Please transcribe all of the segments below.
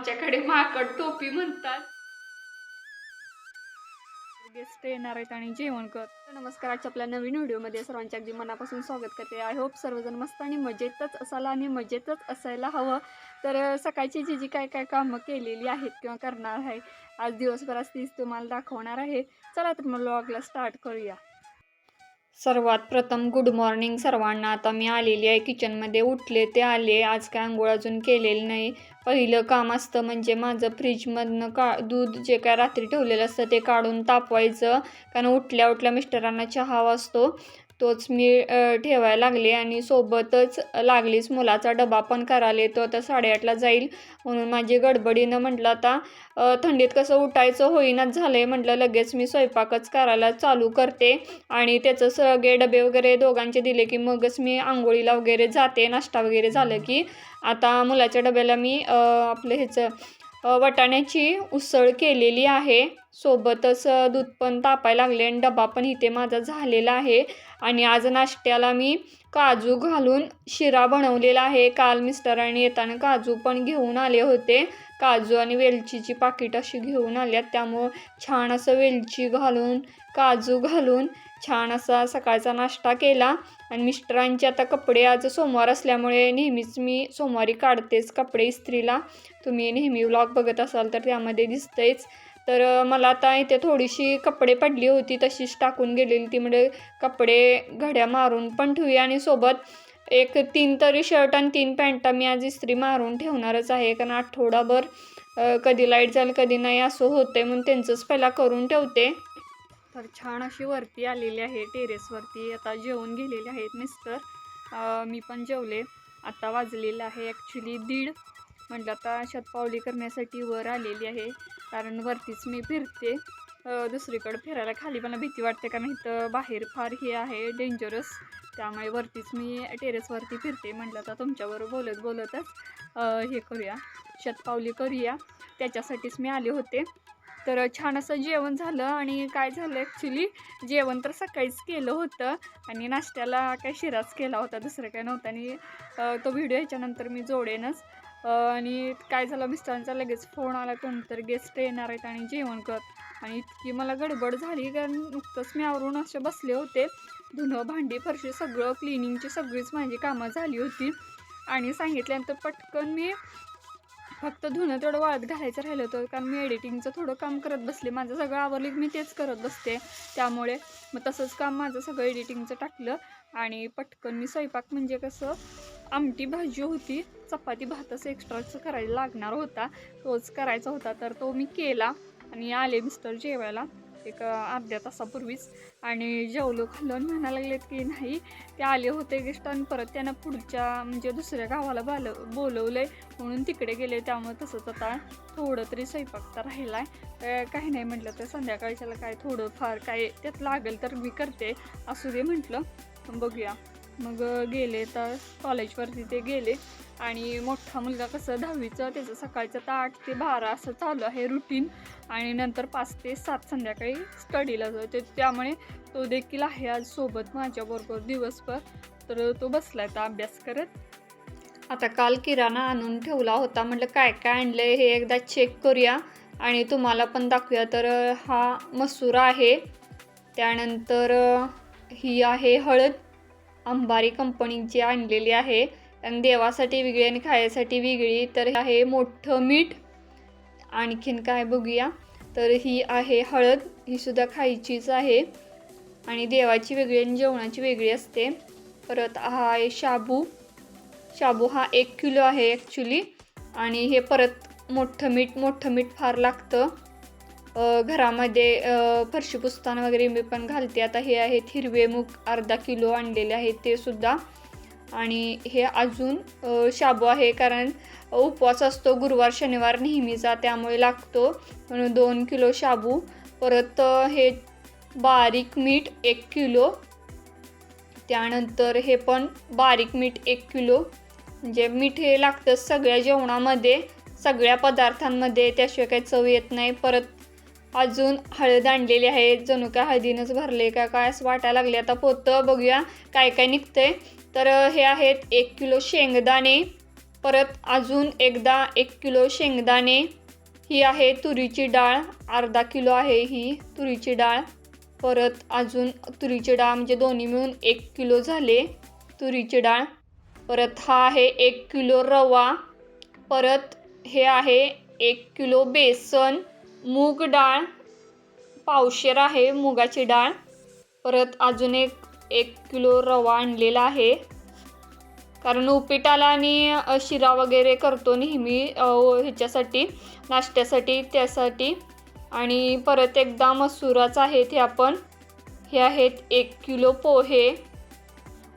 आमच्याकडे माकड टोपी म्हणतात. गेस्ट येणार आहेत आणि जेवण कर. नमस्कार आजच्या आपल्या नवीन व्हिडिओमध्ये सर्वांच्या अगदी मनापासून स्वागत करते. आय होप सर्वजण मस्त आणि मजेतच असायला आणि मजेतच असायला हवं. तर सकाळची जी जी काय काय कामं केलेली आहेत किंवा करणार आहे आज दिवसभरात तीच तुम्हाला दाखवणार आहे. चला तर मग लॉगला स्टार्ट करूया. सर्वात प्रथम गुड मॉर्निंग सर्वांना. आता मी आलेली आहे किचनमध्ये उठले ते आले. आज काय आंघोळ अजून केलेली नाही. पहिलं काम असतं म्हणजे माझं फ्रीजमधनं का दूध जे काय रात्री ठेवलेलं असतं ते काढून तापवायचं. कारण उठल्या उठल्या मिस्टरांना चहा असतो तोच मी ठेवायला लागले आणि सोबतच लागलीच. मुलाचा डबा पण करायला तो आता साडेआठला जाईल म्हणून माझी गडबडीनं म्हटलं आता थंडीत कसं उठायचं? होईनाच झालं आहे म्हटलं लगेच मी स्वयंपाकच करायला चालू करते. आणि त्याचं सगळे डबे वगैरे दोघांचे दिले की मगच मी आंघोळीला वगैरे जाते. नाश्ता वगैरे झालं की आता मुलाच्या डब्याला मी आपलं ह्याचं वाटाण्याची उसळ केलेली आहे. सोबतच दूध पण तापायला लागले आणि डबा पण इथे माझा झालेला आहे. आणि आज नाश्त्याला मी काजू घालून शिरा बनवलेला आहे. काल मिस्टरांनी येताना काजू पण घेऊन आले होते. काजू आणि वेलचीची पाकिट अशी घेऊन आल्यात त्यामुळं छान असं वेलची घालून काजू घालून छान असा सकाळचा नाश्ता केला. आणि मिस्टरांचे आता कपडे आज सोमवार असल्यामुळे नेहमीच मी सोमवारी काढतेच कपडे इस्त्रीला. तुम्ही नेहमी व्लॉग बघत असाल तर त्यामध्ये दिसतंयच. तर मला आता इथे थोडीशी कपडे पडली होती तशीच टाकून गेलेली ती. म्हणजे कपडे घड्या मारून पण ठेवूया आणि सोबत एक तीन तरी शर्ट आणि तीन पॅन्टा मी आज इस्त्री मारून ठेवणारच आहे. कारण आठवडाभर कधी लाइट जाईल कधी नाही असं होते म्हणून त्यांचंच पहिला करून ठेवते. तर छान अशी वरती आलेली आहे टेरेसवरती आता जेवून गेलेले आहेत मिस्टर मी पण जेवले. आता वाजलेलं आहे ॲक्च्युली दीड. म्हटलं आता शतपावली करण्यासाठी वर आलेली आहे. कारण वरतीच मी फिरते. दुसरीकडं दुसरीकडे फिरायला खाली मला भीती वाटते कारण इथं बाहेर फार हे आहे डेंजरस त्यामुळे वरतीच मी टेरेसवरती फिरते. म्हटलं आता तुमच्याबरोबर बोलत बोलतच हे करूया. शतपावली करूया. त्याच्यासाठीच मी आले होते. तर छान असं जेवण झालं आणि काय झालं ॲक्च्युली जेवण तर सकाळीच केलं होतं आणि नाश्त्याला काय शिराच केला होता दुसरं काय नव्हतं आणि तो व्हिडिओ याच्यानंतर मी जोडेनच. आणि काय झालं मिस्टरांचा लगेच फोन आला कोणतर गेस्ट येणार आहेत आणि जेवण कर. आणि इतकी मला गडबड झाली कारण नुकतंच मी आवरून असे बसले होते. धुणं भांडी फरशी सगळं क्लिनिंगची सगळीच माझी कामं झाली होती. आणि सांगितल्यानंतर पटकन मी फक्त धुणं तेवढं वाळत घालायचं राहिलं होतं कारण मी एडिटिंगचं थोडं काम करत बसले. माझं सगळं आवरलं मी तेच करत बसते. त्यामुळे मग तसंच काम माझं सगळं एडिटिंगचं टाकलं आणि पटकन मी स्वयंपाक म्हणजे कसं आमटी भाजी होती चपाती भातच एक्स्ट्राचं करायला लागणार होता. तोच करायचा होता तर तो मी केला आणि आले मिस्टर जेवायला. एक अर्ध्या तासापूर्वीच. आणि जेवलो खाल्लो आणि म्हणायला लागलेत की नाही ते आले होते गेस्ट आणि परत त्यांना पुढच्या म्हणजे दुसऱ्या गावाला बाल बोलवलं आहे म्हणून तिकडे गेले त्यामुळे तसंच आता थोडं तरी स्वयंपाक तर राहिला आहे काही नाही म्हटलं तर संध्याकाळच्याला काय थोडं फार काय त्यात लागेल तर मी करते. असू दे म्हटलं बघूया. मग गेले तर कॉलेजवरती ते गेले. आणि मोठा मुलगा कसं दहावीचं त्याचं सकाळचं तर आठ ते बारा असं चालू आहे रुटीन आणि नंतर पाच ते सात संध्याकाळी स्टडीला जातो त्यामुळे तो देखील आहे आज सोबत माझ्याबरोबर दिवसभर. तर तो बसला आहे अभ्यास करत. आता काल किराणा आणून ठेवला होता. म्हटलं काय काय आणलं हे एकदा चेक करूया. आणि तुम्हाला पण दाखवूया. तर हा मसूर आहे. त्यानंतर ही आहे हळद. अंबारी कंपनीची आणलेली आहे. आणि देवासाठी वेगळी आणि खायसाठी वेगळी तर हे आहे मोठं मीठ. आणखीन काय बघूया. तर ही आहे हळद ही सुद्धा खायचीच आहे. आणि देवाची वेगळी आणि जेवणाची वेगळी असते. परत हा आहे शाबू. शाबू हा एक किलो आहे ॲक्च्युली आणि हे परत मोठं मीठ मोठं मीठ फार लागतं. घरामध्ये फरशी पुस्तान वगैरे मी पण घालते. आता हे आहेत हिरवे मूग अर्धा किलो आणलेले आहेत ते सुद्धा. आणि हे अजून शाबू आहे कारण उपवास असतो गुरुवार शनिवार नेहमीचा त्यामुळे लागतो. म्हणून दोन किलो शाबू परत हे बारीक मीठ एक किलो. त्यानंतर हे पण बारीक मीठ एक किलो. म्हणजे मीठ हे लागतं सगळ्या जेवणामध्ये सगळ्या पदार्थांमध्ये त्याशिवाय काही चव येत नाही. परत अजून हळद आणलेली आहे. जणू काय हळदीनंच भरले का काय असं वाटायला लागले. आता पोतं बघूया काय काय निघतंय. तर हे आहेत एक किलो शेंगदाणे. परत अजून एकदा एक किलो शेंगदाणे. ही आहे तुरीची डाळ. अर्धा किलो आहे ही तुरीची डाळ. परत अजून तुरीची डाळ म्हणजे दोन्ही मिळून एक किलो झाले तुरीची डाळ. परत हा आहे एक किलो रवा. परत हे आहे एक किलो बेसन. मूग डाळ पावशेर आहे मुगाची डाळ. परत अजून एक एक किलो रवा आणलेला आहे. कारण उपीटाला आणि शिरा वगैरे करतो नेहमी ह्याच्यासाठी नाश्त्यासाठी त्यासाठी. आणि परत एकदा मसुराच आहेत हे आपण. हे आहेत एक किलो पोहे.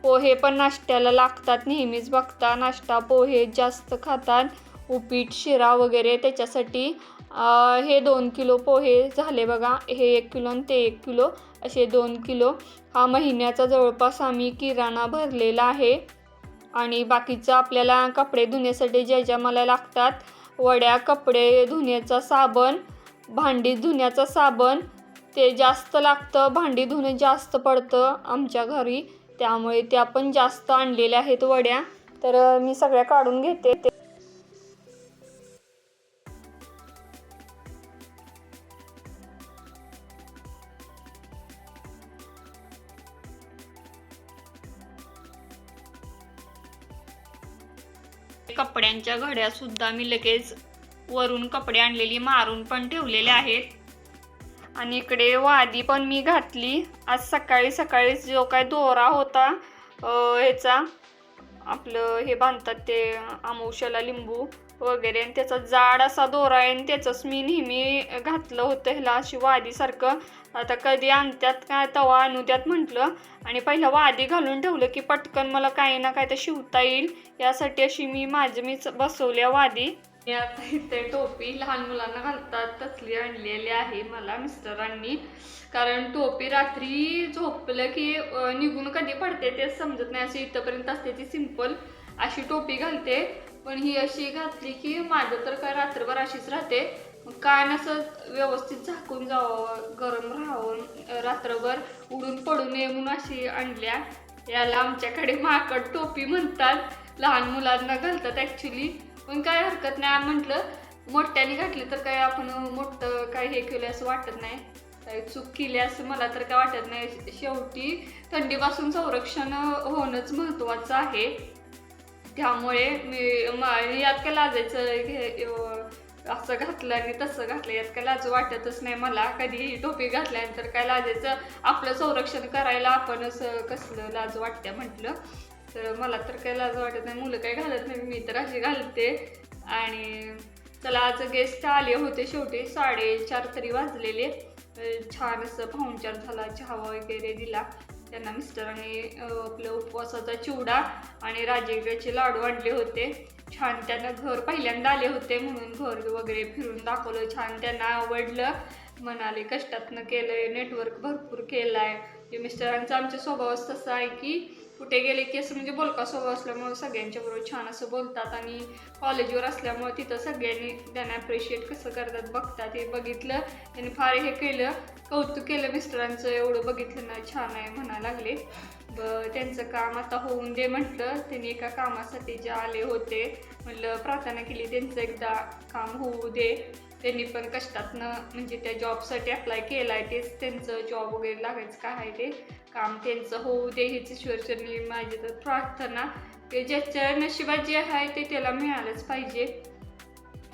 पोहे पण नाश्त्याला लागतात नेहमीच बघता. नाश्ता पोहे जास्त खातात. उपीट शिरा वगैरे त्याच्यासाठी. हे दोन किलो पोहे झाले बघा. हे एक किलो आणि ते एक किलो. असे दोन किलो. हा महिन्याचा जवळपास आम्ही किराणा भरलेला आहे. आणि बाकीचं आपल्याला कपडे धुण्यासाठी ज्या ज्या मला लागतात वड्या कपडे धुण्याचा साबण भांडी धुण्याचा साबण ते जास्त लागतं. भांडी धुणं जास्त पडतं आमच्या घरी. त्यामुळे त्या पण जास्त आणलेल्या आहेत वड्या. तर मी सगळ्या काढून घेते. ते कपड्यांच्या घड्या सुद्धा मी लगेच वरून कपडे आणलेली मारून पण ठेवलेले आहेत. आणि इकडे वादी पण मी घातली. आज सकाळी सकाळी जो काय दोरा होता ह्याचा आपलं हे बांधतात ते आमोशाला लिंबू. वगैरे. आणि त्याचा जाड असा दोरा आहे आणि त्याचंच मी नेहमी घातलं होतं ह्याला अशी वादीसारखं. आता कधी आणत्यात काय तवा आणू त्यात म्हटलं. आणि पहिलं वादी घालून ठेवलं की पटकन मला काही ना काय तर शिवता येईल. यासाठी अशी मी माझी मीच बसवल्या वादी. मी आता इथे टोपी लहान मुलांना घालतात तसली आणलेली आहे मला मिस्टरांनी. कारण टोपी रात्री झोपलं की निघून कधी पडते तेच समजत नाही. अशी इथंपर्यंत असते ती सिंपल अशी टोपी घालते. पण ही अशी घातली की माझं तर काय रात्रभर अशीच राहते. कान असं व्यवस्थित झाकून जावं गरम राहावं रात्रभर उडून पडू नये म्हणून अशी आणल्या. याला आमच्याकडे माकड टोपी म्हणतात. लहान मुलांना घालतात ॲक्च्युली पण काय हरकत नाही म्हटलं मोठ्याने घातली तर काय आपण मोठं काय हे केलं असं वाटत नाही. काही चूक केली असं मला तर काय वाटत नाही. शेवटी थंडीपासून संरक्षण होणंच महत्त्वाचं आहे. त्यामुळे मी मा- यात काय लाजायचं घे असं घातलं आणि तसं घातलं. यात काय लाज वाटतच नाही मला. कधीही टोपी घातल्यानंतर काय लाजायचं? आपलं संरक्षण करायला आपणच कसलं लाज वाटते म्हटलं. तर मला तर काय लाज वाटत नाही. मुलं काही घालत नाही. मी तर अशी घालते. आणि चला आज गेस्ट आले होते शेवटी. साडेचार तरी वाजलेले. छान असं पाहुणचार झाला. चहा वगैरे दिला. त्यांना मिस्टरांनी आपलं उपवासाचा चिवडा आणि राजेगडचे लाडू आणले होते. छान त्यांना घर पहिल्यांदा आले होते म्हणून घर वगैरे फिरून दाखवलं. छान त्यांना आवडलं. म्हणाले कष्टातनं केलं आहे नेटवर्क भरपूर केलं ते म्हणजे मिस्टरांचा आमच्या स्वभावच तसा आहे की कुठे गेले की असं म्हणजे बोलका स्वभाव असल्यामुळे सगळ्यांच्या बरोबर छान असं बोलतात आणि कॉलेजवर असल्यामुळे तिथं सगळ्यांनी त्यांना अप्रिशिएट कसं करतात बघतात. हे बघितलं त्यांनी फार हे केलं कौतुक केलं मिस्टरांचं एवढं बघितलं ना छान आहे म्हणा लागले. ब त्यांचं काम आता होऊन दे म्हटलं. त्यांनी एका कामासाठी जे आले होते म्हटलं प्रार्थना केली त्यांचं एकदा काम होऊ दे. त्यांनी पण कष्टातनं म्हणजे त्या जॉबसाठी अप्लाय केला आहे तेच त्यांचं जॉब वगैरे लागायचं काय आहे ते. काम त्यांचं होऊ दे हीच ईश्वरचरणी माझी तर प्रार्थना. ते ज्याच्या नशिबात जे आहे ते त्याला मिळालंच पाहिजे.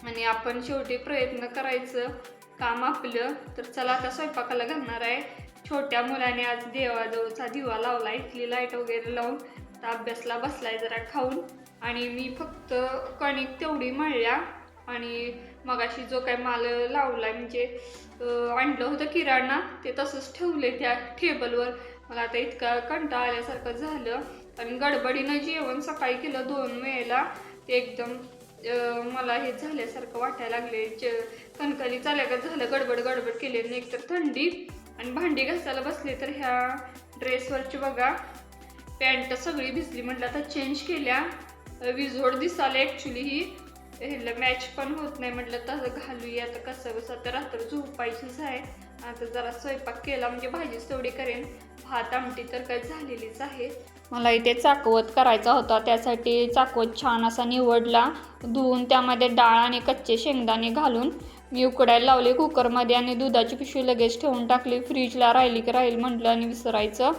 आणि आपण शेवटी प्रयत्न करायचं काम आपलं. तर चला आता स्वयंपाकाला घालणार आहे. छोट्या मुलाने आज देवाजवळचा दिवा लावला इथली लाइट वगैरे लावून. तर अभ्यासला बसलाय जरा खाऊन. आणि मी फक्त कणिक तेवढी मळल्या. आणि मगाशी जो काय माल लावला म्हणजे आणलं होतं किराणा ते तसंच ठेवले त्या टेबलवर मला आता इतका कंटाळा आल्यासारखं झालं. आणि गडबडीनं जेवण सकाळी केलं दोन वेळेला. ते एकदम मला हे झाल्यासारखं वाटायला लागले ज कणकणी चाल्यागत झालं गडबड गडबड केली. आणि एकतर थंडी आणि भांडी घासायला बसले तर ह्या ड्रेसवरची बघा पॅन्ट सगळी भिजली म्हटलं आता चेंज केल्या. विझोड विजोड दिसाले ॲक्च्युली ही. ह्याला मॅच पण होत नाही म्हटलं तसं घालूया आता कसं कसं तर रात्र झोपायचीच आहे. आता जरा स्वयंपाक केला म्हणजे भाजीच तेवढी करेन. भात आमटी तर काही झालेलीच आहे. मला इथे चाकवत करायचा होता त्यासाठी चाकवत छान असा निवडला. धुवून त्यामध्ये डाळ आणि कच्चे शेंगदाणे घालून मी उकडायला लावले कुकरमध्ये आणि दुधाची पिशवी लगेच ठेवून टाकली. फ्रीजला राहिली की राहील म्हटलं आणि विसरायचं.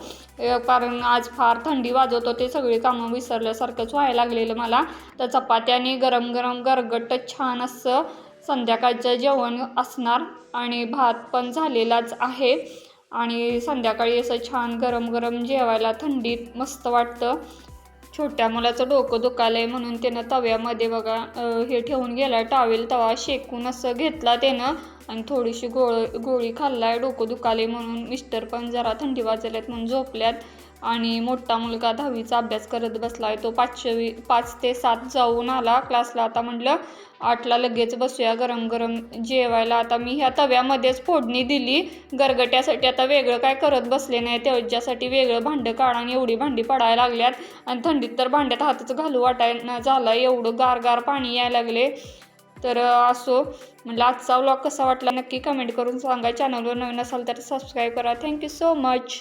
कारण आज फार थंडी वाजवत होते सगळी कामं विसरल्यासारखंच व्हायला लागलेलं मला. तर चपात्याने गरम गरम गरगट छान असं संध्याकाळचं जेवण असणार आणि भात पण झालेलाच आहे. आणि संध्याकाळी असं छान गरम गरम जेवायला थंडीत मस्त वाटतं. छोट्या मुलाचं डोकं दुखालंय म्हणून त्यानं तव्यामध्ये बघा हे ठेवून गेला टावेल तवा शेकून असं घेतला त्यानं. आणि थोडीशी गोळ गोळी खाल्लाय डोकं दुखाले म्हणून मिस्टर पण जरा थंडी वाजल्यात म्हणून झोपल्यात. आणि मोठा मुलगा दहावीचा अभ्यास करत बसला आहे तो पाचवी पाच ते सात जाऊन आला क्लासला आता म्हटलं आठला लगेच बसूया गरम गरम जेवायला. आता मी ह्या तव्यामध्येच फोडणी दिली. गरगट्यासाठी आता वेगळं काय करत बसले नाही. त्याच्यासाठी वेगळं भांडं काढा आणि एवढी भांडी पडायला लागल्यात. आणि थंडीत तर भांड्यात हातच घालू वाटायला झालं. एवढं गार गार पाणी यायला लागले. तर असो म्हटलं आजचा व्लॉग कसा वाटला नक्की कमेंट करून सांगा. चॅनलवर नवीन असाल तर सबस्क्राईब करा. Thank you so much